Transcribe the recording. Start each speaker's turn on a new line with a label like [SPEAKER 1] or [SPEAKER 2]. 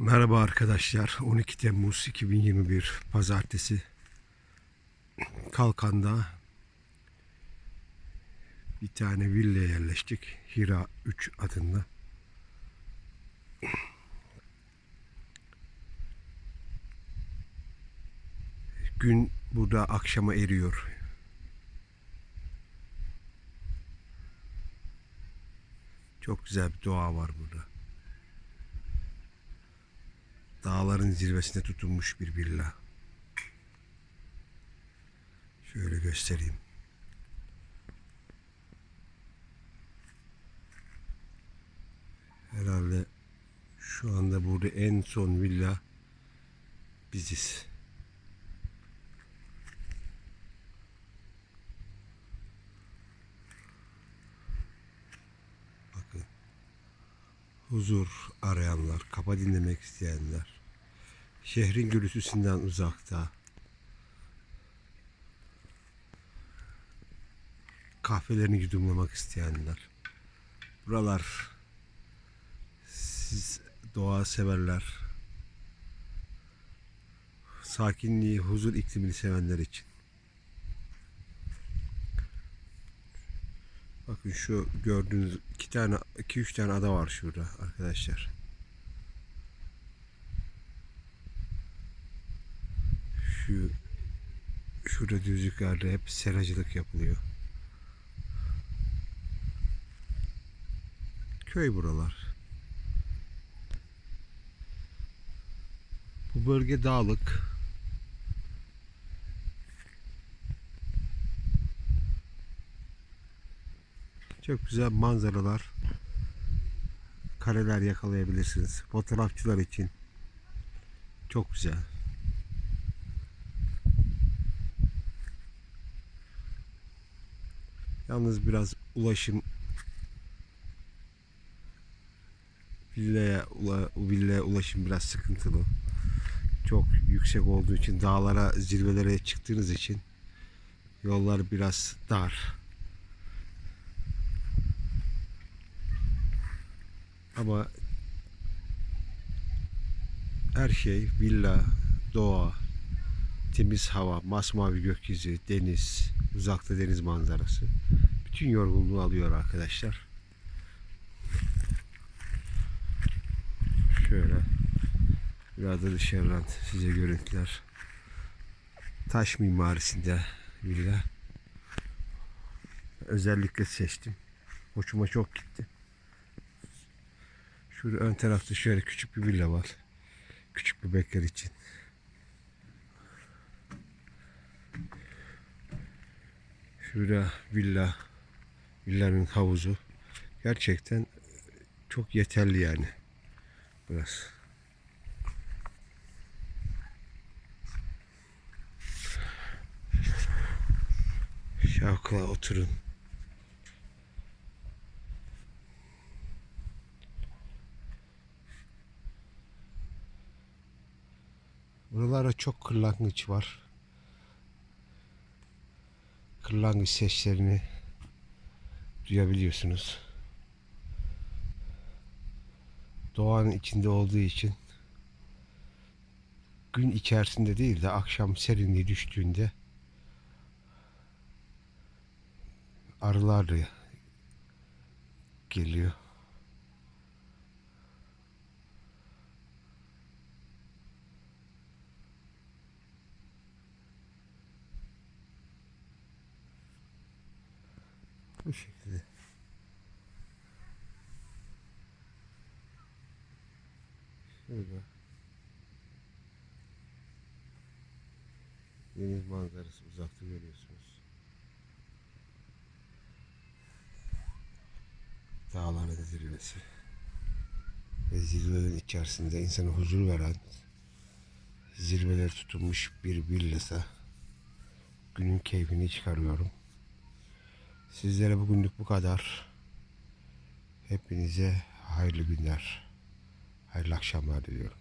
[SPEAKER 1] Merhaba arkadaşlar. 12 Temmuz 2021 Pazartesi. Kalkan'da bir tane villaya yerleştik. Hira 3 adında. Gün burada akşama eriyor. Çok güzel bir doğa var burada. Dağların zirvesine tutunmuş bir villa. Şöyle göstereyim. Herhalde şu anda burada en son villa biziz. Bakın. Huzur arayanlar, kafa dinlemek isteyenler, şehrin gürültüsünden uzakta, kahvelerini yudumlamak isteyenler. Buralar siz doğa severler, sakinliği, huzur iklimini sevenler için. Bakın şu gördüğünüz iki tane, iki üç tane ada var şurada arkadaşlar. Şu şurada düzlüklerde hep seracılık yapılıyor. Köy buralar. Bu bölge dağlık. Çok güzel manzaralar. Kareler yakalayabilirsiniz. Fotoğrafçılar için. Çok güzel. Yalnız biraz ulaşım villaya, villaya ulaşım biraz sıkıntılı. Çok yüksek olduğu için dağlara, zirvelere çıktığınız için yollar biraz dar. Ama her şey villa, doğa, temiz hava, masmavi gökyüzü, deniz, uzakta deniz manzarası. Bütün yorgunluğu alıyor arkadaşlar. Şöyle biraz da dışarıdan size görüntüler. Taş mimarisinde villa. Özellikle seçtim. Hoşuma çok gitti. Şurada ön tarafta şöyle küçük bir villa var. Küçük bebekler için. Şurada villa, villanın havuzu. Gerçekten çok yeterli yani. Burası. Şavkla oturun. Buralarda çok kırlangıç var. Kırlangıç seslerini duyabiliyorsunuz. Doğanın içinde olduğu için gün içerisinde değil de akşam serinliği düştüğünde arılar geliyor. Bu şekilde. Şöyle. Deniz manzarası uzakta görüyorsunuz. Dağların zirvesi. Ve zirvelerin içerisinde insana huzur veren zirveler tutulmuş bir villasa günün keyfini çıkarıyorum. Sizlere bugünlük bu kadar. Hepinize hayırlı günler, hayırlı akşamlar diliyorum.